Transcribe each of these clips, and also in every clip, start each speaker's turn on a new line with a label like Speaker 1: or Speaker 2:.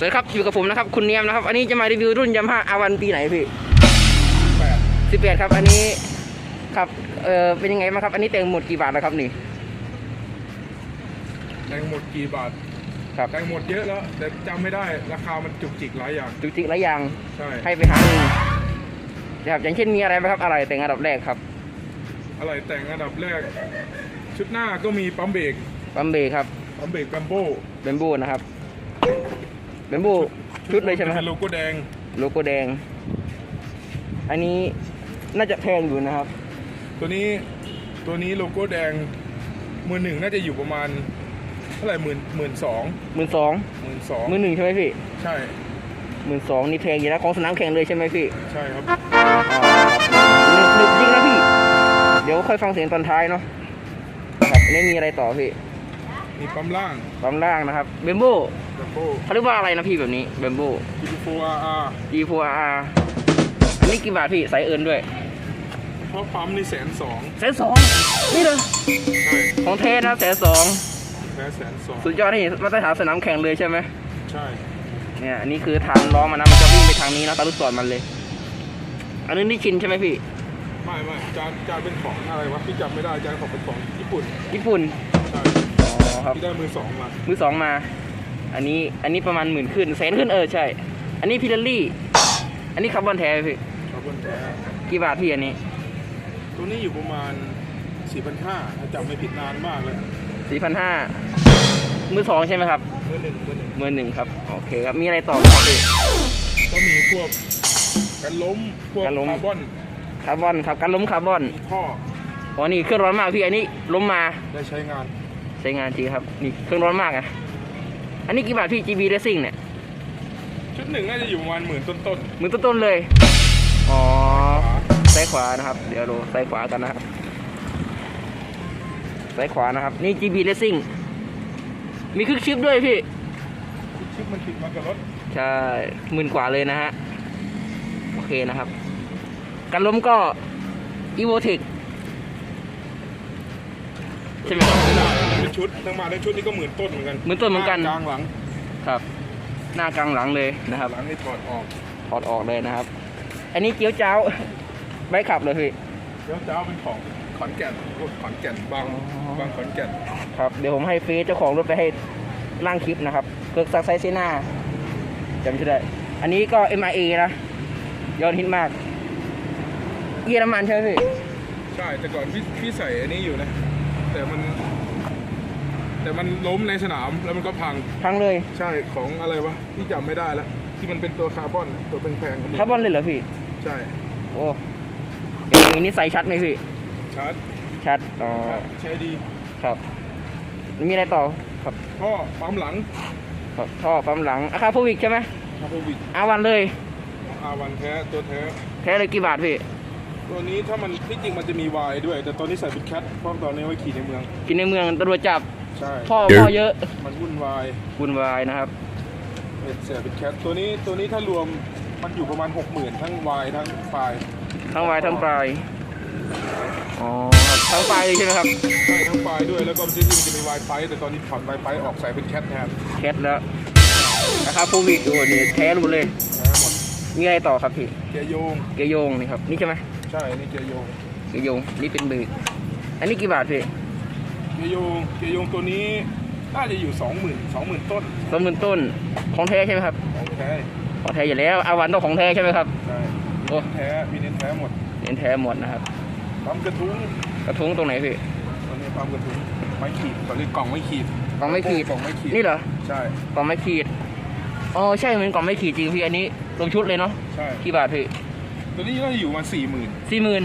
Speaker 1: สวัสดีครับอยู่กับผมนะครับคุณเนียมนะครับ อันนี้จะมารีวิวรุ่นยามาฮ่าอาวันปีไหนพี่
Speaker 2: แปด
Speaker 1: สิบแปดครับ อันนี้ครับเออเป็นยังไงบ้างครับ อันนี้แต่งหมดกี่บาทแล้วครับนี่
Speaker 2: แตงหมดกี่บาท
Speaker 1: ครับ
Speaker 2: แตงหมดเยอะแล้วแต่จำไม่ได้ราคามันจุกจิกหลายอย่าง
Speaker 1: จุกจิกหลายอย่าง
Speaker 2: ใช่
Speaker 1: ให้ไปหาเองนะครับอย่างเช่นมีอะไรไหมครับอะไรแต่งอันดับแรกครับ
Speaker 2: อะไรแต่งอันดับแรก ชุดหน้าก็มีปั๊มเบรก
Speaker 1: บัมเบครับ
Speaker 2: ปั๊มเบรกแบมโบ
Speaker 1: เบมโบนะครับ เบมโบชุดเลยใช่ไหมครับ
Speaker 2: เป็นโลโก้แดง
Speaker 1: โลโก้แดง อันนี้น่าจะแพงอยู่นะครับ
Speaker 2: ตัวนี้ตัวนี้โลโก้แดงมือหนึ่งน่าจะอยู่ประมาณเท่าไหร่หมื่นหมื่นสอง
Speaker 1: หมื่นสอง
Speaker 2: หมื่นสอง
Speaker 1: มือหนึ่งใช่ไหมพี่
Speaker 2: ใช่
Speaker 1: หมื่นสองนี่แพงอยู่นะของสนามแข่งเลยใช่ไหมพี่
Speaker 2: ใช่ครับ
Speaker 1: นึกนึกจริงนะพี่ เดี๋ยวค่อยฟังเสียงตอนท้ายเนาะครับนี่มีอะไรต่อพี่
Speaker 2: มีปั๊มล่าง
Speaker 1: ปั๊มล่างนะครับเบมโบ
Speaker 2: แบมโบ
Speaker 1: เขาเรียกว่าอะไรนะพี่แบบนี้เบมโบ
Speaker 2: ยูโฟอาร์อาร์
Speaker 1: G 4 R อันนี้กี่บาทพี่สายเอินด้วย
Speaker 2: เพราะปั๊มนี่แสนสอง
Speaker 1: แสนสองนี่เลย
Speaker 2: ใช่
Speaker 1: ของเทสนะแสนสอง
Speaker 2: แค่แสนสอง
Speaker 1: สุดยอดที่มาตรฐานสนามแข่งเลยใช่ไหม
Speaker 2: ใช่
Speaker 1: เนี่ยอันนี้คือฐานล้อมันนะมันจะวิ่งไปทางนี้นะตาลูกศรมันเลย อันนี้นี่ชินใช่ไหมพี่
Speaker 2: ไม่ไม่จานจานเป็นของอะไรวะพี่จำไม่ได้จานของเป็นของญี่ปุ่น
Speaker 1: ญี่ปุ่น
Speaker 2: ใช่
Speaker 1: อ๋อ ครับ
Speaker 2: ที่ได้มือสองมา
Speaker 1: มือสองมา อันนี้อันนี้ประมาณหมื่นขึ้นแสนขึ้นเออใช่ อันนี้พิลลี่ อันนี้คาร์บอนแท้พี่
Speaker 2: ขอบคุณแท้
Speaker 1: กี่บาทพี่อันนี้
Speaker 2: ตัวนี้อยู่ประมาณ4 5 0 0ถ้าจำไม่ผิดนานมากเลย
Speaker 1: สี่พันห้ามือสองใช่ไหมครับ
Speaker 2: มือหนึ่งมือหนึ่ง
Speaker 1: มือหนึ่งครับ โอเคครับ มีอะไรต่อไหมครับพี่
Speaker 2: ก็มีพวกกันล้มพวก
Speaker 1: กันล้ม
Speaker 2: คาร์บอน
Speaker 1: คาร์บอนครับการล้มคาร์บอน
Speaker 2: ท่อ
Speaker 1: อ๋อนี่เครื่องร้อนมากพี่อันนี้ล้มมา
Speaker 2: ได้ใช้งาน
Speaker 1: ใช้งานจริงครับนี่เครื่องร้อนมากอะ อันนี้กี่บาทพี่ GB Racing เนี่ย
Speaker 2: ชุดหนึ่งน่าจะอยู่ประมาณหมื่นต้นต้น
Speaker 1: มือต้นๆเลย อ๋อ
Speaker 2: ๆ
Speaker 1: ซ้ายขวานะครับ เดี๋ยวดูซ้ายขวากันนะครับซ้ายขวานะครับ นี่ GB Racing มีคลิกชิปด้วยพี่
Speaker 2: ชิปมันติดมากับรถ
Speaker 1: ใช่หมื่นกว่าเลยนะฮะ โอเคนะครับการล้มก็ e v o t e c ใช่ไหมครับ
Speaker 2: ไม่ได้ เป็นชุดทั้งมาทั้งชุดนี่ก็หมื่นต้นเหมือนกัน
Speaker 1: หมื่นต้นเหมือนกัน
Speaker 2: กลางหลัง
Speaker 1: ครับ หน้ากลางหลังเลยนะครับ
Speaker 2: หลังนี่ถอดออก
Speaker 1: ถอดออกเลยนะครับ อันนี้เกี๊ยวเจ้าใบขับเลยพี่
Speaker 2: เดี๋ยวเจ้าเป็นของขอนแก่นพวกขอนแก่นบาง
Speaker 1: อ๋อ
Speaker 2: บางขอนแก่น
Speaker 1: ครับเดี๋ยวผมให้เฟซเจ้าของรถไปให้ร่างคลิปนะครับเกิกซักไซเซน่าจำชื่อได้ อันนี้ก็ MIA นะยอดฮิตมาก เยอรมันใช่ไหมพี่
Speaker 2: ใช่ แต่ก่อนพี่พี่ใส่อันนี้อยู่นะ แต่มัน แต่มันล้มในสนามแล้วมันก็พัง
Speaker 1: พังเลย
Speaker 2: ใช่ของอะไรวะพี่จำไม่ได้แล้วที่มันเป็นตัวคาร์บอนตัวแพงๆ
Speaker 1: คาร์บอนเลยเหรอพี่
Speaker 2: ใช่
Speaker 1: โอ้อย่างนี้ใส่ชัดไหมพี่
Speaker 2: ชาร์จ
Speaker 1: ชัดอ๋อ
Speaker 2: ใช้ดี
Speaker 1: ครับมีอะไรต่อครับ
Speaker 2: ท่อปั๊มหลัง
Speaker 1: ครับท่อปั๊มหลังอาคาโพวิกใช่ไหม
Speaker 2: คาร์บวิก
Speaker 1: อาวันเลย
Speaker 2: อาวันแท้ตัวแท้
Speaker 1: แท้เลยกี่บาทพี่
Speaker 2: ตัวนี้ถ้ามันที่จริงมันจะมีวายด้วย แต่ตอนนี้ใส่เป็นแคทเพราะตอนนี้ไว้ขี่ในเมือง
Speaker 1: กินในเมืองตำรวจจับ
Speaker 2: ใช่
Speaker 1: พ่อพ่อเยอะ
Speaker 2: มันวุ่นวาย
Speaker 1: วุ่นวายนะครับ
Speaker 2: เป็นเสียเป็นแคทตัวนี้ตัวนี้ถ้ารวมมันอยู่ประมาณ 60,000 ทั้งวายทั้งไฟล์
Speaker 1: ทั้งวายทั้งปลายอ๋อครับทั้งปลายเลยใช่ไหมครับ
Speaker 2: ใช่ทั้งไฟล์ด้วยแล้วก็จริงๆมันจะมีวายไฟแต่ตอนนี้ถอดวายไฟออกใส่เป็นแคทแทน
Speaker 1: แคทแล้วอาคาโพวิกโอ้นี่แท้หมดเลย
Speaker 2: แท้หมด
Speaker 1: มีอะไรต่อครับพี่
Speaker 2: เกียร์โยง
Speaker 1: เกียร์โยงนี่ครับนี่ใช่ไหม
Speaker 2: ใช่นี่เกียร์โยง
Speaker 1: เกียร์โยงนี่เป็นเบรกอันนี้กี่บาทพี่
Speaker 2: เกียร์โยงเกียร์โยงตัวนี้น่าจะอยู่20,000 20,000ต้น
Speaker 1: ต้นหมื่นต้นของแท้ใช่ไหมครับ
Speaker 2: ของแท้
Speaker 1: ของแท้อยู่แล้วอาวันต้องของแท้ใช่ไหมครับ
Speaker 2: ใช่
Speaker 1: โอ้
Speaker 2: แท้มีเน้นแท้หมด
Speaker 1: เน้นแท้หมดนะครับ
Speaker 2: ปั๊มกระทุ้ง
Speaker 1: กระทุ้งตรงไหนพี่
Speaker 2: ตัวนี้ปั๊มกระทุ้งไม้ขีดเขาเรียกกล่องไม้ขีด
Speaker 1: กล่องไม่ขีด
Speaker 2: กล่องไม้ขีด
Speaker 1: นี่เหรอ
Speaker 2: ใช่
Speaker 1: กล่องไม่ขีดอ๋อใช่เหมือนกล่องไม่ขีดจริงพี่อันนี้ลงชุดเลยเนาะ
Speaker 2: ใช่
Speaker 1: กี่บาทพี่
Speaker 2: ตัวนี้น่าจะอยู่ประมาสี่หมื่น
Speaker 1: สี่หมื่น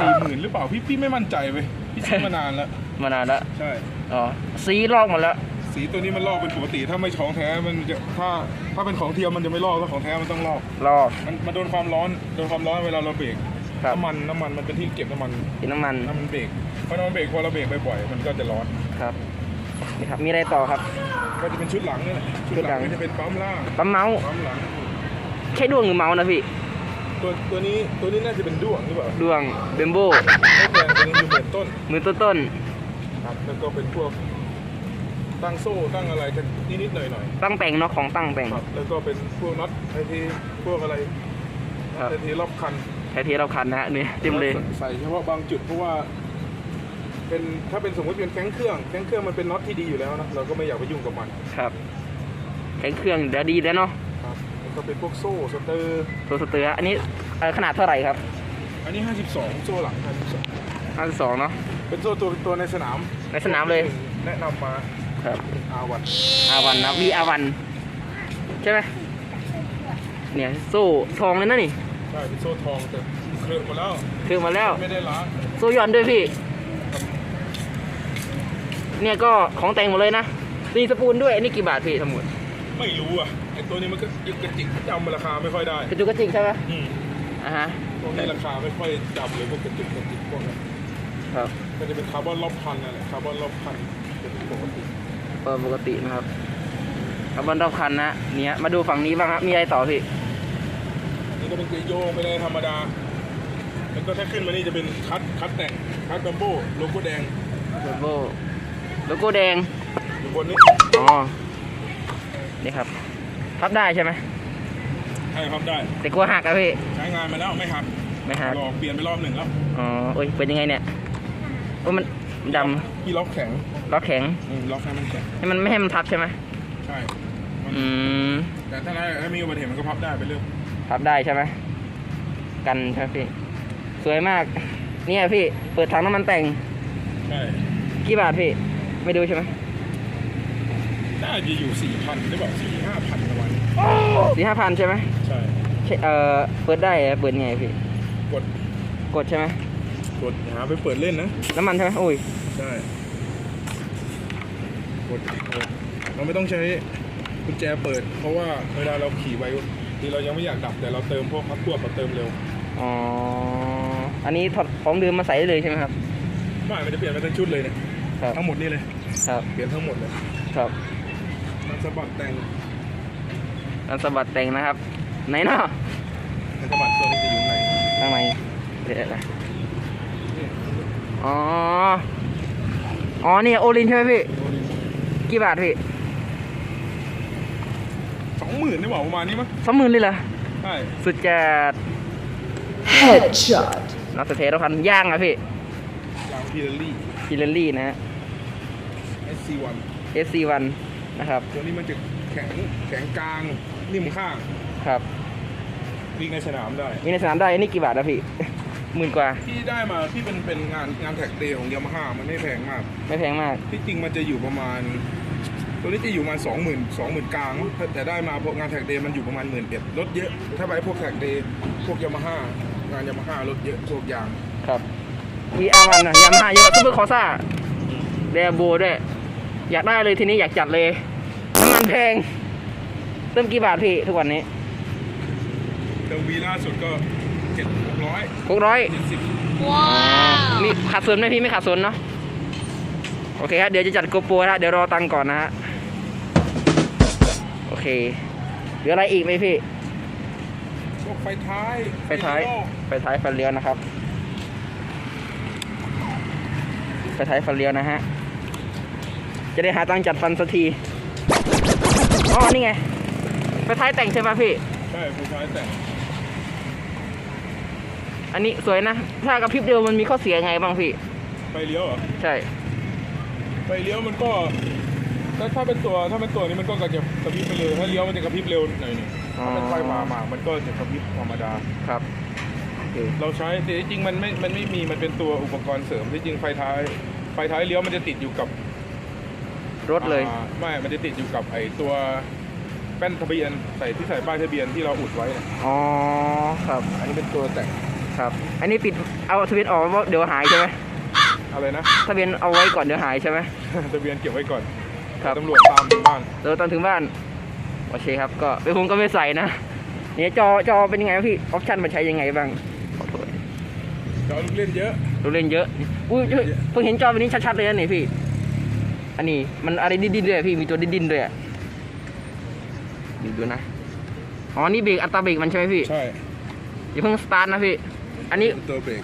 Speaker 2: สี่หมื่นหรือเปล่าพี่พี่ไม่มั่นใจเว้ยพี่ซื้อมานานแล้ว
Speaker 1: มานานแล้ว
Speaker 2: ใช่
Speaker 1: อ๋อสีลอกหมดแล้ว
Speaker 2: สีตัวนี้มันลอกเป็นปกติถ้าไม่ของแท้มันจะถ้าถ้าเป็นของเทียมมันจะไม่ลอกถ้าของแท้มันต้องลอก
Speaker 1: ลอก
Speaker 2: มันมันโดนความร้อนโดนความร้อนเวลาเราเบรก
Speaker 1: ครับ
Speaker 2: น้ำมันน้ำมันมันเป็นที่เก็บน้ำมัน
Speaker 1: กินน้ำมัน
Speaker 2: น้ำมันเบรกเพราะน้ำมันเบรกพอเราเบรกบ่อยๆมันก็จะร้อน
Speaker 1: ครับนี่ครับ มีอะไรต่อครับ
Speaker 2: ก็จะเป็นชุดหลังนี่แหละชุด
Speaker 1: ชุด
Speaker 2: ห
Speaker 1: หลั
Speaker 2: ลั
Speaker 1: ง
Speaker 2: งก็จะเป็นปั๊มล่าง
Speaker 1: ปั๊มเมาส์
Speaker 2: ปั๊มหลัง
Speaker 1: ใช่ดวงหรือเมาส์นะพี่
Speaker 2: ตัวตัวนี้ตัวนี้น่าจะเป็นด้วงหรือเปล่า
Speaker 1: ดวงเบมโบ
Speaker 2: ไม่แพงตัวนี้อยู่หมื่นต้น
Speaker 1: มือต้นต้น
Speaker 2: ครับ แล้วก็เป็นพวกตั้งโซ่ตั้งอะไรกันนิดๆหน่อย
Speaker 1: ตั้งแต่งเนาะของตั้งแต่ง
Speaker 2: ๆครับแล้วก็เป็นพวกน็อตไอทีพวกอะไร
Speaker 1: ครับ
Speaker 2: ไอทีรอบคัน
Speaker 1: แท้ที่เราคันนะฮะนี่เต็มเลย
Speaker 2: ใส่เฉพาะบางจุดเพราะว่า เป็นถ้าเป็นสมมติเป็นแข้งเครื่องแข้งเครื่องมันเป็นน็อตที่ดีอยู่แล้วนะเราก็ไม่อยากไปยุ่งกับมัน
Speaker 1: ครับแข็งเครื่องเดี๋ยวดีแล้วเนาะ
Speaker 2: ครับแล้วก็เป็นพวกโซ่สเตอร์
Speaker 1: ตัวสเตอร์อันนี้เอ่อขนาดเท่าไหร่ครับ
Speaker 2: อันนี้ 52โซ่หลัง52
Speaker 1: 52เนาะ
Speaker 2: เป็นโซ่ตัวตัวในสนาม
Speaker 1: ในสนามเลย
Speaker 2: แนะนำมา
Speaker 1: ครับ
Speaker 2: อาวัน
Speaker 1: อาวันนะวีอาวัน ใช่ไหมเนี่ยโซ่ทองเลยนะนี่
Speaker 2: ใช่เป็นโซ่ทองแต่เคลือบหมาแล้ว
Speaker 1: คือมาแล้ว
Speaker 2: ไม่ได้ล้าง
Speaker 1: โซ่หย่อนด้วยพี่ เนี่ยก็ของแต่งหมดเลยนะมีสปูนด้วยอันนี้กี่บาทพี่ทั้งหมด
Speaker 2: ไม่รู้อะไอตัวนี้มันก็ยึกกระจิกจำราคาไม่ค่อยได้
Speaker 1: กระจุกกระจิกใช่ไหม
Speaker 2: อืม
Speaker 1: อ่าฮะ
Speaker 2: พวกนี้ราคาไม่ค่อยจำเลยพวกกระจิกกระจิกพวกนั้น
Speaker 1: ครับ
Speaker 2: ก็จะเป็นคาร์บอนรอบพันนั่นแหละคาร์บอนรอบพันเป็นปกติ
Speaker 1: เปิดปกตินะครับคาร์บอนรอบคันนะเนี่ยมาดูฝั่งนี้บ้างครับมีอะไรต่อพี่
Speaker 2: นี่ก็เป็นเกยร์โยงไปเลยธรรมดา แล้วก็ถ้าขึ้นมานี่จะเป็นคัดคัดแต่งคัดบัมโบโลโก้แดง
Speaker 1: โลโก้โลโก้แดง
Speaker 2: อยู่บนนี้
Speaker 1: อ๋อนี่ครับพับได้ใช่ไหม
Speaker 2: ใช่ครับได้
Speaker 1: แต่กลัวหักอะพี่
Speaker 2: ใช้งานมาแล้วไม่หัก
Speaker 1: ไม่หัก
Speaker 2: ลองเปลี่ยนไปรอบหนึ่งแล้ว
Speaker 1: อ๋อโอ้ยเป็นยังไงเนี่ย โอ้ยมันด
Speaker 2: พี่ล็อกแข็งำ
Speaker 1: ล้อแข็ง
Speaker 2: อืมล็อกให้มันแข็ง
Speaker 1: ให้มันไม่ให้มันทับใช่ไหม
Speaker 2: ใช่มัน
Speaker 1: อืม
Speaker 2: แต่ถ้าได้ถ้ามีอุบัติเหตุมันก็พับได้ไปเรื่อย
Speaker 1: พับได้ใช่ไหม กันใช่ไหมพี่ สวยมาก เนี่ยพี่ เปิดถังน้ำมันแต่ง
Speaker 2: ใช่
Speaker 1: กี่บาทพี่ ไม่ดูใช่ไหม
Speaker 2: น่าจะอยู่สี่พันหรือเปล่าสี่ห้าพันประมาณนี้
Speaker 1: สี่ห้าพันใช่ไหม
Speaker 2: ใช่
Speaker 1: ใช่เอ่อเปิดได้อะเปิดไงพี่
Speaker 2: กด
Speaker 1: กดใช่ไหม
Speaker 2: กดหาไปเปิดเล่นนะ
Speaker 1: น้ำมันใช่ไหมโอ้ย
Speaker 2: ใช่ กดกดเราไม่ต้องใช้กุญแจเปิด เพราะว่าเวลาเราขี่ไปทีเรายังไม่อยากดับแต่เราเติมพวกพักพวกเราเติมเร็ว
Speaker 1: อ๋อ อันนี้ถอดของเดิมมาใส่ได้เลยใช่ไหมครับ
Speaker 2: ไม่มันจะเปลี่ยนไปทั้งชุดเลยเนี่ย
Speaker 1: ครับ
Speaker 2: ทั้งหมดนี่เลย
Speaker 1: ครับ
Speaker 2: เปลี่ยนทั้งหมดเลย
Speaker 1: ครับ
Speaker 2: มันสะบัดแต่ง
Speaker 1: อันสะบัดแต่งนะครับ ไหนเนาะ
Speaker 2: มันสะบัดตัวนี้จะอยู่ไหน
Speaker 1: ข้างในเดี๋ยวนะ อ๋อ อ๋อ นี่โอลินใช่ไหมพี่ กี่บาทพี่
Speaker 2: สองหมื่นได้บอกประมาณนี้มั้ง
Speaker 1: สองหมื่นเลยเหรอ
Speaker 2: ใช่
Speaker 1: สุดจัด
Speaker 3: Headshot.
Speaker 1: นักสเตทพันย่างอะพี่
Speaker 2: ยางพีเรลลี่
Speaker 1: ฟิลเลลี่นะฮะ
Speaker 2: SC1
Speaker 1: SC1 นะครับ
Speaker 2: ตัวนี้มันจะแข็งแข็งกลางนิ่มข้าง
Speaker 1: ครับ
Speaker 2: วิ่งในสนามได้
Speaker 1: มีในสนามได้อันนี้กี่บาทนะพี่ หมื่นกว่า
Speaker 2: ที่ได้มาที่เป็นเป็นงานงานแท็กเดย์ของยามาฮ่ามันไม่แพงมาก
Speaker 1: ไม่แพงมาก
Speaker 2: ที่จริงมันจะอยู่ประมาณ ตัวนี้จะอยู่ประมาณสองหมื่นสองหมื่นกลางแต่ได้มาพวกงานแท็กเดย์มันอยู่ประมาณหมื่นเอ็ดลดเยอะ ถ้าไปพวกแท็กเดย์พวกยามาฮ่างานยามาฮ่าลดเยอะพวกยาง
Speaker 1: ครับ VR1 นะยามาฮ่าเยอะซุปเปอร์คอซ่าเดโบด้วย อยากได้เลยทีนี้อยากจัดเลยน้ำมันแพงเติมกี่บาทพี่ทุกวันนี้
Speaker 2: เดวีล่าสุดก็ เจ็ดหกร้อย
Speaker 1: หกร้อย
Speaker 2: เจ็ดสิบ
Speaker 1: มีขาดส่วนไหมพี่ไม่ขาดส่วนเนาะโอเคครับเดี๋ยวจะจัดโกโปรนะเดี๋ยวรอตังค์ก่อนนะฮะโอเคเหลืออะไรอีกไหมพี่
Speaker 2: พวกไฟท้าย
Speaker 1: ไฟท้าย
Speaker 2: เลี้ว
Speaker 1: ไฟท้ายไฟเลี้ยวนะครับไฟท้ายไฟเลี้ยวนะฮะจะได้หาตังค์จัดฟันสักทีอ๋อนี่ไงไฟท้ายแต่งใช่ไหมพี่
Speaker 2: ใช่ไฟท้ายแต่ง
Speaker 1: อันนี้สวยนะ ถ้ากระพริบเดียวมันมีข้อเสียไงบ้างพี่
Speaker 2: ไฟเลี้ยวเหรอ
Speaker 1: ใช่
Speaker 2: ไฟเลี้ยวมันก็ถ้าถ้าเป็นตัวถ้าเป็นตัวนี้มันก็กระจะกระพริบไปเร็วถ้าเลี้ยวมันจะกระพริบเร็วหน่อยหนึง
Speaker 1: อ๋อ
Speaker 2: ถ้าเป็นไฟมามามันก็จะกระพริบธรรมดา
Speaker 1: ครับโอเค
Speaker 2: เราใช้แต่จริงๆมันไม่มันไม่มีมันเป็นตัวอุปกรณ์เสริมที่จริงไฟท้าย ไฟท้ายเลี้ยวมันจะติดอยู่กับ
Speaker 1: รถเลย
Speaker 2: อ่าไม่ มันจะติดอยู่กับไอ้ตัวแป้นทะเบียนใส่ที่ใส่ป้ายทะเบียนที่เราอุดไว้นะ
Speaker 1: อ๋อ ครับ
Speaker 2: อันนี้เป็นตัวแต่ง
Speaker 1: ครับ อันนี้ปิดเอาทะเบียนออกเพราะเดี๋ยวหายใช่ไหม
Speaker 2: อะไรนะ
Speaker 1: ทะเบียนเอาไว้ก่อนเดี๋ยวหายใช่ไหม
Speaker 2: ทะเบียนเก็บไว้ก่อน
Speaker 1: ครับ
Speaker 2: ตำรวจตามถึงบ้าน
Speaker 1: เดี๋ยวตอนถึงบ้านโอเคครับ ก็เป็นผมก็ไม่ใส่นะเนี่ยจอจอเป็นยังไงวะพี่ออปชั่นมันใช้ยังไงบ้างขอโทษ
Speaker 2: เราเล่นเยอะ
Speaker 1: ดูเล่นเยอะอุ้ยเพิ่งเห็นจอแบบนี้ชัดๆเลยนะนี่พี่ อันนี้มันอะไรดิ้นๆด้วยพี่มีตัวดิ้นๆด้วยอะดูดูนะอ๋อนี่เบรกอัตราเบรกมันใช่ไหมพี่
Speaker 2: ใช่
Speaker 1: อย่าเพิ่งสตาร์ทนะพี่ อันนี้
Speaker 2: ตัวเบรก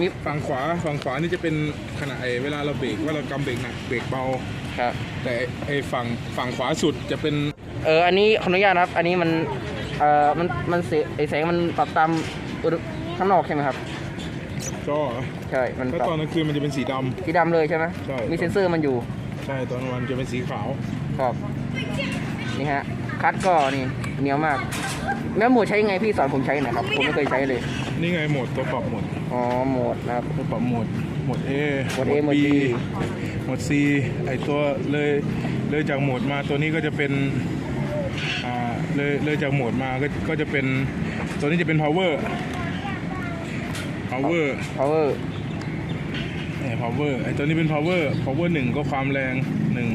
Speaker 1: มี
Speaker 2: ฝั่งขวาฝั่งขวานี่จะเป็นขณะไอ้เวลาเราเบรกว่าเรากำเบรกหนักเบรกเบา
Speaker 1: ครับ
Speaker 2: แต่ไอ้ฝั่งฝั่งขวาสุดจะเป็น
Speaker 1: เอออันนี้ขออนุญาตนะครับ อันนี้มันเอ่อมันมันเสไอแสงมันปรับตามอุณหข้างนอกใช่ไหมครับ
Speaker 2: จอ
Speaker 1: ใช่มัน
Speaker 2: ถ้า
Speaker 1: ปรับ
Speaker 2: ตอนกลางคืนมันจะเป็นสีดำ
Speaker 1: สีดำเลยใช่ไหม
Speaker 2: ใช่
Speaker 1: มีเซ็นเซอร์มันอยู่
Speaker 2: ใช่ตอนกลางวันจะเป็นสีขาว
Speaker 1: ครับนี่ฮะคัดก็นี่เหนียวมากแล้วโหมดใช้ยังไงพี่สอนผมใช้หน่อยครับผมไม่เคยใช้เลย
Speaker 2: นี่ไงโหมดตัวปรับโหมด
Speaker 1: อ๋อโหมดนะครับ
Speaker 2: ตัวปรับโหมดโหมด A
Speaker 1: โหมด A โหมด B
Speaker 2: โหมด C ไอตัวเลยเลยจากโหมดมาตัวนี้ก็จะเป็นอ่าเลยเลยจากโหมดมาก็ก็จะเป็นตัวนี้จะเป็น power power
Speaker 1: power
Speaker 2: เนี่ย power ไอตัวนี้เป็น power power หนึ่งก็ความแรงหนึ่ง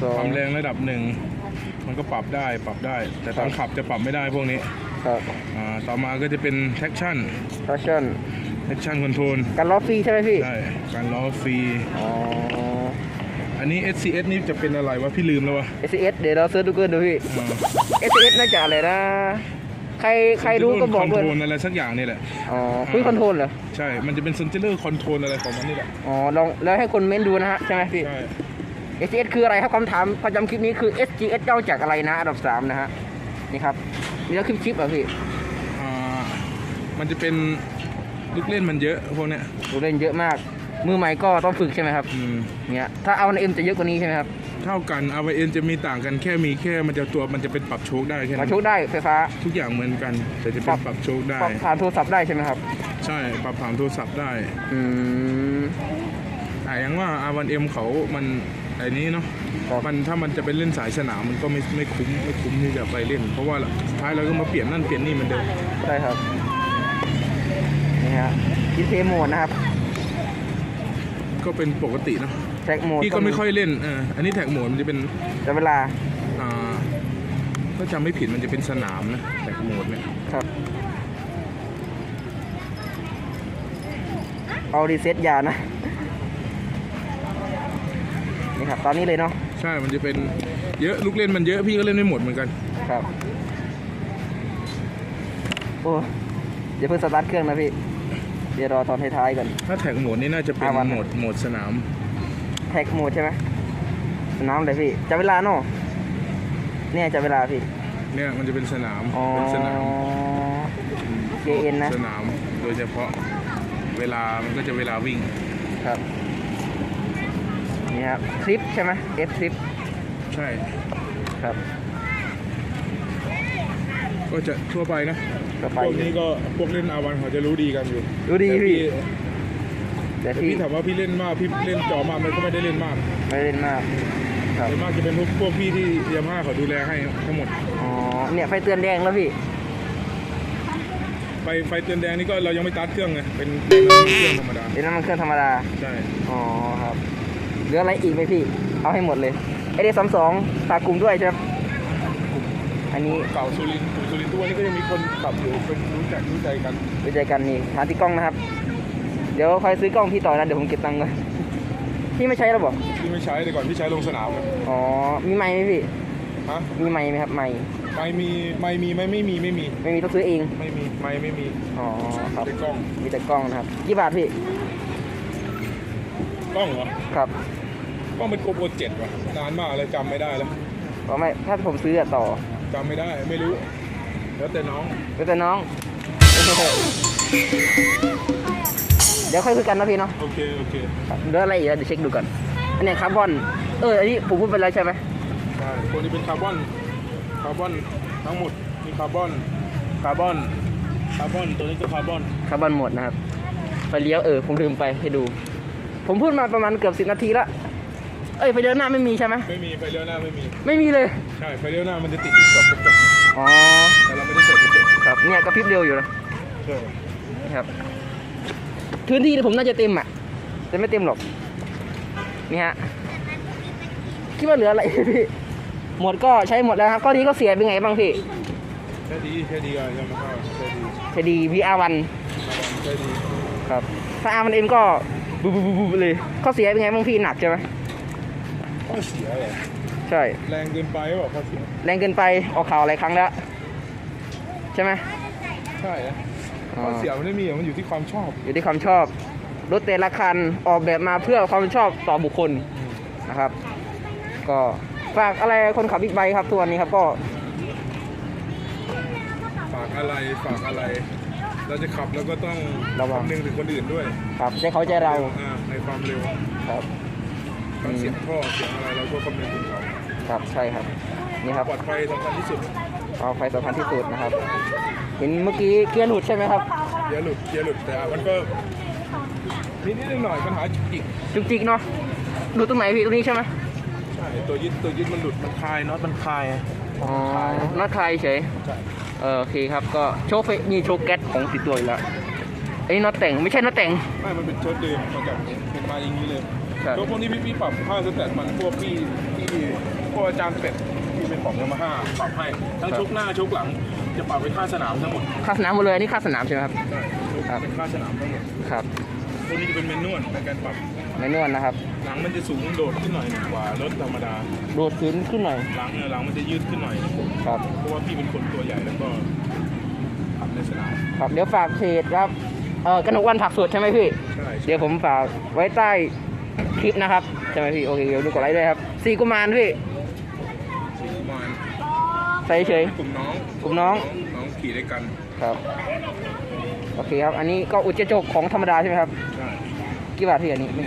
Speaker 1: สอ
Speaker 2: ค
Speaker 1: ง
Speaker 2: วามแรงระดับหนึ่งมันก็ปรับได้ปรับได้ แต่ตอนขับจะปรับไม่ได้พวกนี้
Speaker 1: ครับ
Speaker 2: อ่าต่อมาก็จะเป็น traction
Speaker 1: traction
Speaker 2: traction control
Speaker 1: การล้อฟรีใช่ไหมพี่
Speaker 2: ใช่การล้อฟรี
Speaker 1: อ๋อ
Speaker 2: อันนี้ SCS นี่จะเป็นอะไรวะ พี่ลืมแล้ววะ
Speaker 1: SCS เดี๋ยวเราเซิร์ชดูเกินดูพี่
Speaker 2: อ่า
Speaker 1: SCS น่าจะอะไรนะ ใครใครรู้ก็บอก
Speaker 2: คอน
Speaker 1: ด้วย
Speaker 2: โทรลอะไรสักอย่างนี่แหละ
Speaker 1: อ๋อคุยคอนโทรลเหรอ
Speaker 2: ใช่ มันจะเป็น center control อะไรของมันนี่แหละ
Speaker 1: อ๋อ ลองแล้วให้คนเม้นดูนะฮะ ใช่ไหมพี่
Speaker 2: ใช่
Speaker 1: SGS คืออะไรครับคำถามประจำคลิปนี้คือ SGS ย่อจากอะไรนะอันดับสามนะฮะ นี่ครับ มีแล้วคลิปชิปเหรอพี่
Speaker 2: อ่ามันจะเป็นลูกเล่นมันเยอะพวกเนี้ย
Speaker 1: ดูเล่นเยอะมาก มือใหม่ก็ต้องฝึกใช่ไหมครับ
Speaker 2: อืม
Speaker 1: เนี่ยถ้าเอาในเอ็มจะเยอะกว่านี้ใช่ไหมครับ
Speaker 2: เท่ากัน RVN จะมีต่างกันแค่มีแค่มันจะตัวมันจะเป็นปรับโชคได้แค่
Speaker 1: มา
Speaker 2: นั้น
Speaker 1: โชคได้ไฟฟ้า
Speaker 2: ทุกอย่างเหมือนกัน แต่จะ
Speaker 1: ปรั
Speaker 2: เป็น
Speaker 1: บ
Speaker 2: ปรับโชคได้
Speaker 1: ปรับผ่านโทรศัพท์ได้ใช่ไหมครับ
Speaker 2: ใช่ปรับผ่านโทรศัพท์ได้
Speaker 1: อืม
Speaker 2: แต่อยังว่า R1M เขามัน ไอ้นี้เนาะ
Speaker 1: ครับ
Speaker 2: มันถ้ามันจะไปเล่นสายสนามมันก็ไม่ไม่คุ้มไม่คุ้มที่จะไปเล่น เพราะว่าสุดท้ายเราก็มาเปลี่ยนนั่นเปลี่ยนนี่เหมันเดิม
Speaker 1: ใช่ครับ นี่ฮะดิสเพย์โหมดนะครับ
Speaker 2: ก็เป็นปกติเนาะ
Speaker 1: แท็กโหมด
Speaker 2: พี่ก็ไม่ค่อยเล่นเอออันนี้แท็กโหมดมันจะเป็น
Speaker 1: แต่เวลา
Speaker 2: อ่าถ้าจำไม่ผิดมันจะเป็นสนามนะแท็กโหมดเนี่ย
Speaker 1: ครับ เอารีเซ็ตยานะนี่ ครับ ตอนนี้เลยเนาะ
Speaker 2: ใช่ มันจะเป็นเยอะลูกเล่นมันเยอะพี่ก็เล่นไม่หมดเหมือนกัน
Speaker 1: ครับ โอ้เดี๋ยวเพิ่งสตาร์ทเครื่องนะพี่ เดี๋ยวรอตอนท้ายๆก่อน
Speaker 2: ถ้าแท็กโหมดนี่น่าจะเป็น
Speaker 1: อ่าวัน
Speaker 2: โหมดโหมดสนาม
Speaker 1: แท็กโหมดใช่ไหมสนามเลยพี่จับเวลาเนาะเนี่ยจับเวลาพี่
Speaker 2: เนี่ยมันจะเป็นสนาม
Speaker 1: อ๋อ
Speaker 2: เป็นสนาม
Speaker 1: JN นะ
Speaker 2: สนามโดยเฉพาะเวลามันก็จะเวลาวิ่ง
Speaker 1: ครับ นี่ครับคลิปใช่ไหม F คลิป
Speaker 2: ใช่
Speaker 1: ครับ
Speaker 2: ก็จะทั่วไปนะ
Speaker 1: ก็ไป
Speaker 2: พวกนี้ก็พวกเล่นอาวันเขาจะรู้ดีกันอยู่
Speaker 1: รู้ดี
Speaker 2: แต่
Speaker 1: พี่แต่
Speaker 2: แต่
Speaker 1: พี่
Speaker 2: พี่ถามว่าพี่เล่นมากพี่เล่นจอมากมันก็ไม่ได้เล่นมาก
Speaker 1: ไม่เล่นมาก ครับ
Speaker 2: ส่วนมากจะเป็นพวกพวกพี่ที่ยามาฮ่าเขาดูแลให้ทั้งหมด
Speaker 1: อ๋อ เนี่ยไฟเตือนแดงแล้วพี่
Speaker 2: ไฟไฟเตือนแดงนี่ก็เรายังไม่ตัดเครื่องไงเป็นเป็นเครื่องธรรมดา
Speaker 1: เป็นน้ำมันเครื่องธรรมดา
Speaker 2: ใช่
Speaker 1: อ๋อครับ เหลืออะไรอีกไหมพี่ เอาให้หมดเลยไอเดสามสองฝากกลุ่มด้วยใช่ไหมอันนี้
Speaker 2: เก่าสุรินทร์สุรินทร์ตัวนี้ก็ยังมีคนขับอยู่เป็นรู้จักรู้ใจกัน
Speaker 1: ไว้ใจกันนี่หาที่กล้องนะครับ เดี๋ยวคอยซื้อกล้องพี่ต่อนะ เดี๋ยวผมเก็บตังค์เลยพี่ไม่ใช้แล้วบอก
Speaker 2: ที่ไม่ใช้แต่ก่อนพี่ใช้ลงสนามอะ
Speaker 1: อ๋อ มีไม้ไหมพี่
Speaker 2: ฮะ
Speaker 1: มีไม้ไหมครับไม้
Speaker 2: ไม่มีไม่มีไม่ไม่มีไม่มี
Speaker 1: ไม่มีต้องซื้อเอง
Speaker 2: ไม่มีไม่ไม่มี
Speaker 1: อ๋อครับ
Speaker 2: ในกล้อง
Speaker 1: มีแต่กล้องนะครับกี่บาทพี่
Speaker 2: กล้องเหรอ
Speaker 1: ครับ
Speaker 2: กล้องเป็นโกโปรเจ็ดว่ะนานมากเลยจำไม่ได้แล้ว
Speaker 1: ก็ไม่ถ้าผมซื้ออะต่อ
Speaker 2: จำไม่ได้ไม่รู้ แล้วแต่น้อง
Speaker 1: แล้วแต่น้อง เดี๋ยวค่อยคุยกันนะพี่เนาะ
Speaker 2: โอเคโอเค
Speaker 1: เดี๋ยวอะไรอีกอะเดี๋ยวเช็คดูก่อนอันเนี้ยคาร์บอนเอออันนี้ผมพูดไปแล้วใช่ไหม
Speaker 2: ใช่ตัวนี้เป็นคาร์บอนคาร์บอนทั้งหมดมีคาร์บอนคาร์บอนคาร์บอนตัวนี้ก็คาร์บอน
Speaker 1: คาร์บอนหมดนะครับไฟเลี้ยวเออผมลืมไปให้ดู ผมพูดมาประมาณเกือบสิบนาทีละ เอ้ยไฟเลี้ยวหน้าไม่มีใช่ไหม
Speaker 2: ไม่มีไฟเลี้ยวหน้าไม่มี
Speaker 1: ไม่มีเลย
Speaker 2: ใช่ไฟเลี้ยวหน้ามันจะติดอยู่กับกระจก
Speaker 1: อ๋อ
Speaker 2: แต่เราไม่ได้ใส่กระจก
Speaker 1: ครับเนี่ยกระพริบเร็วอยู่นะ
Speaker 2: ใช่
Speaker 1: นะครับพื้นที่ผมน่าจะเต็มอะแต่ไม่เต็มหรอกนี่ฮะคิดว่าเหลืออะไรพี่หมดก็ใช้หมดแล้วครับก็นี้ก็เสียเป็นไงบ้างพี่
Speaker 2: แค่ดีแค่ดีก็ยังไม่เข้าแค่ดี
Speaker 1: ใช้ดี VR1
Speaker 2: แค่ดี
Speaker 1: ครับถ้า R มันเอ็มก็บูบูบูบูเลยข้อเสียเป็นไงบ้างพี่หนักใช่ไหม
Speaker 2: ข้อเสียเหรอ
Speaker 1: ใช่
Speaker 2: แรงเกินไปหรอข้อเสีย
Speaker 1: แรงเกินไปออกข่าวหลายครั้งแล้ว ใช่ไหม
Speaker 2: ใช่นะ
Speaker 1: อ๋อ
Speaker 2: ข้อเสียมันไม่มีมันอยู่ที่ความชอบ
Speaker 1: อยู่ที่ความชอบ รถแต่ละคันออกแบบมาเพื่อความชอบต่อบุคคลนะครับ ก็ฝากอะไรคนขับบิ๊กไบค์ครับทุกวันนี้ครับก็
Speaker 2: ฝากอะไรฝากอะไร เราจะขับแล้วก็ต้อง
Speaker 1: ระวัง
Speaker 2: คำนึงถึงคนอื่นด้วย
Speaker 1: ครับใจเขาใจเรา
Speaker 2: อ่าในความเร็ว
Speaker 1: ครับ
Speaker 2: ทั้งเสียงท่อเสียงอะไรเราก็คำนึงถึงเขา
Speaker 1: ครับใช่ครับนี่ครับ
Speaker 2: ปลอดภัยสำคัญที่สุด
Speaker 1: เอาไฟสำคัญที่สุดนะครับ เห็นเมื่อกี้เกียร์หลุดใช่ไหมครับ
Speaker 2: เกียร์หลุดเกียร์หลุดแต่มันก็นิดนิดหน่อยๆปัญหาจุกจิก
Speaker 1: จุกจิกเนาะหลุดตรงไหนพี่ตรงนี้ใช่ไหม
Speaker 2: ใช่ตัวยึดตัวยึดมันหลุดมันคลายน็อตมันคลาย
Speaker 1: อ๋อน็อตคลายเฉย
Speaker 2: ใช่
Speaker 1: เออโอเคครับก็โชว์ไฟมีโชว์แก๊สของติดตัวอยู่แล้วไอ้น็อตแต่งไม่ใช่น็อตแต่ง
Speaker 2: ไม่มันเป็นโชดเดิมมาจากเป็นมาอย่างนี้เลย
Speaker 1: ครับ
Speaker 2: ตัวพวกนี้พี่พี่ปรับค่าสแตทมันพวกพี่พี่พวกอาจารย์เป็ดที่เป็นของยามาฮ่าปรับให้ ทั้งชกหน้าชกหลัง จะปรับไปค่าสนามทั้งหมด
Speaker 1: ค่าสนามหมดเลยอันนี้ค่าสนามใช่ไหมครับ
Speaker 2: ใช่
Speaker 1: ครับ
Speaker 2: เป็นค่าสนามทั้งหมด
Speaker 1: ครับ
Speaker 2: พวกนี้จะเป็นเมนนวลในการปรับ
Speaker 1: ไม่นวลนะครับ
Speaker 2: หลังมันจะสูงโดดขึ้นหน่อยหนึ่งกว่ารถธรรมดา
Speaker 1: โดดขึ้นขึ้นหน่อย
Speaker 2: หลังเนี่ยหลังมันจะยืดขึ้นหน่อย
Speaker 1: ครับ
Speaker 2: เพราะว่าพี่เป็นคนตัวใหญ่แล้วก็ขับในสนาม
Speaker 1: ครับเดี๋ยวฝากเพจครับเออกนกวันผักสดใช่ไหมพี่
Speaker 2: ใช่
Speaker 1: เดี๋ยวผมฝากไว้ใต้ คลิปนะครับใช่ไหมพี่โอเคเดี๋ยวดูกดไลค์ด้วยครับสี่กุมารพี่
Speaker 2: ประมาณ
Speaker 1: ใส่เฉย
Speaker 2: กลุ่มน้อง
Speaker 1: กลุ่มน้อง
Speaker 2: น้องขี่ด้วยกัน
Speaker 1: ครับโอเคครับ อันนี้ก็อุจจาระของธรรมดาใช่ไหมครับ
Speaker 2: ใช่
Speaker 1: กี่บาทพี่อันนี้ไม่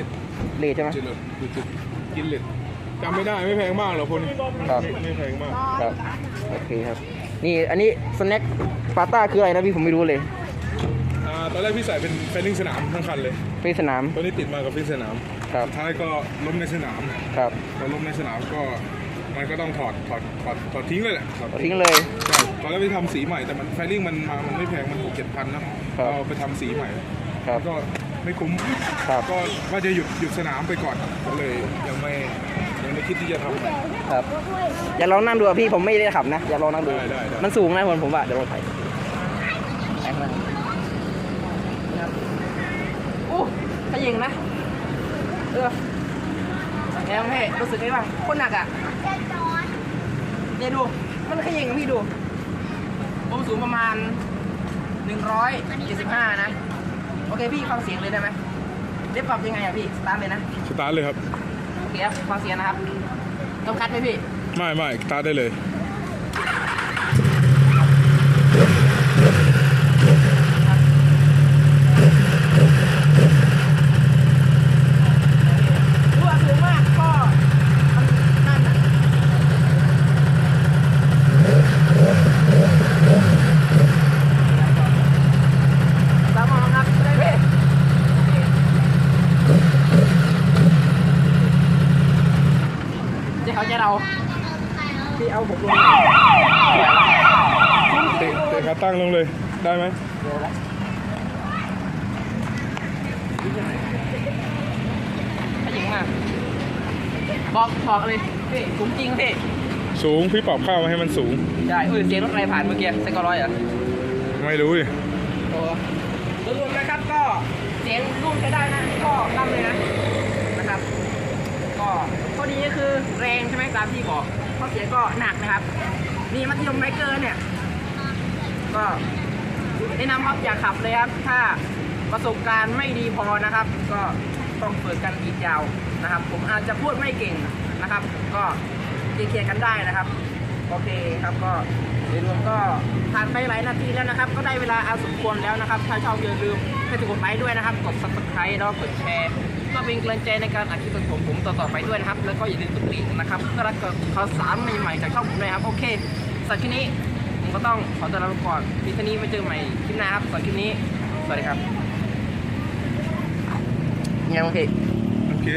Speaker 1: เลทใช่ไหม
Speaker 2: จะเลยจุดกินเหล็กจำไม่ได้ไม่แพงมากหรอกคน
Speaker 1: ครับ
Speaker 2: ไม่แพงมาก
Speaker 1: ครับโอเคครับ นี่อันนี้สแน็คปาต้าคืออะไรนะพี่ผมไม่รู้เลย
Speaker 2: อ่าตอนแรกพี่ใส่เป็นเฟนนิ่งสนามทั้งคันเลย
Speaker 1: ไปสนาม
Speaker 2: ตัวนี้ติดมากับฟินสนาม
Speaker 1: ครับ
Speaker 2: สุดท้ายก็ล้มในสนาม
Speaker 1: ครับ
Speaker 2: พอล้มในสนามก็มันก็ต้องถอดถอดถอดถอดทิ้งเลยแหละถอด
Speaker 1: เอาทิ้งเลย
Speaker 2: ใช่ตอนแรกไปทำสีใหม่แต่มันไฟลิ่งมันมามันไม่แพงมันหกเจ็ดพันนะครับเอาไปทำสีใหม่
Speaker 1: ครับ
Speaker 2: ก็ไม่คุ้ม
Speaker 1: ครับ
Speaker 2: ก็ว่าจะหยุดหยุดสนามไปก่อนก็เลยยังไม่ยังไม่คิดที่จะทำ
Speaker 1: ครับ อย่าลองนั่งดูอะพี่ผมไม่ได้ขับนะ อย่าลองนั่งดู
Speaker 2: ได้ได้ได้
Speaker 1: มันสูงนะผมผมว่าเดี๋ยวลองถ่ายแรงมากครับโอ้ขยิงนะเออ แงเพ่รู้สึกไงบ้างโคนหนักอะเนี่ยดู มันขยิงพี่ดู ผมสูงประมาณ 175 นะ โอเคพี่ฟังเสียงเลยได้ไหมได้ปรับยังไงอะพี่ สตาร์ทเลยนะ
Speaker 2: สตาร์ทเลยครับ
Speaker 1: โอเคครับฟังเสียงนะครับ ต้องคัดไหมพี่
Speaker 2: ไม่ไม่สตาร์ทได้เลย
Speaker 1: รู้ว่าสูงมากก็มันนั่นน่ะสามองครับได้พี่เจ๊เขาเจ๊เราพี่เอาผมลงหน่อย
Speaker 2: เตะเตะขาตั้งลงเลย ได้ไหม
Speaker 1: เดี๋ยวนะขยิงมากบอกบอกเลยพี่สูงจริงพี่
Speaker 2: สูงพี่ปรับข้าวมาให้มันสูง
Speaker 1: ใช่เออเสียงรถอะไรผ่านเมื่อกี้เซกร้อยเหรอ
Speaker 2: ไม่รู้ดิ
Speaker 1: โอ้รวมๆนะครับก็เสียงรุ่นใช้ได้นะก็ตั้มเลยนะนะครับ ก็ข้อดีก็คือแรงใช่ไหมตามที่บอกข้อเสียก็หนักนะครับนี่มัธยมไมเกอร์เนี่ย ก็ แนะนำครับอย่าขับเลยครับ ถ้าประสบการณ์ไม่ดีพอนะครับ ก็ต้องฝึกกันอีกยาวนะครับ ผมอาจจะพูดไม่เก่งนะครับ ก็เคลียร์กันได้นะครับ โอเคครับก็โดยรวมก็ผ่านไปหลายนาทีแล้วนะครับ ก็ได้เวลาเอาสมควรแล้วนะครับ ถ้าชอบอย่าลืมให้กดไลค์ด้วยนะครับ กด subscribe แล้วก็กดแชร์ก็เป็นกำลังใจในการอัดคลิปของผมผมต่อๆไปด้วยนะครับ แล้วก็อย่าลืมกดกริ่งนะครับเพื่อรับข่าวสารใหม่ๆจากช่องผมด้วยครับ โอเคสำหรับคลิปนี้ ผมก็ต้องขอตัวลาไปก่อนทีนี้มาเจอใหม่คลิปหน้าครับสำหรับคลิปนี้ สวัสดีครับยังโอเค
Speaker 2: โอเค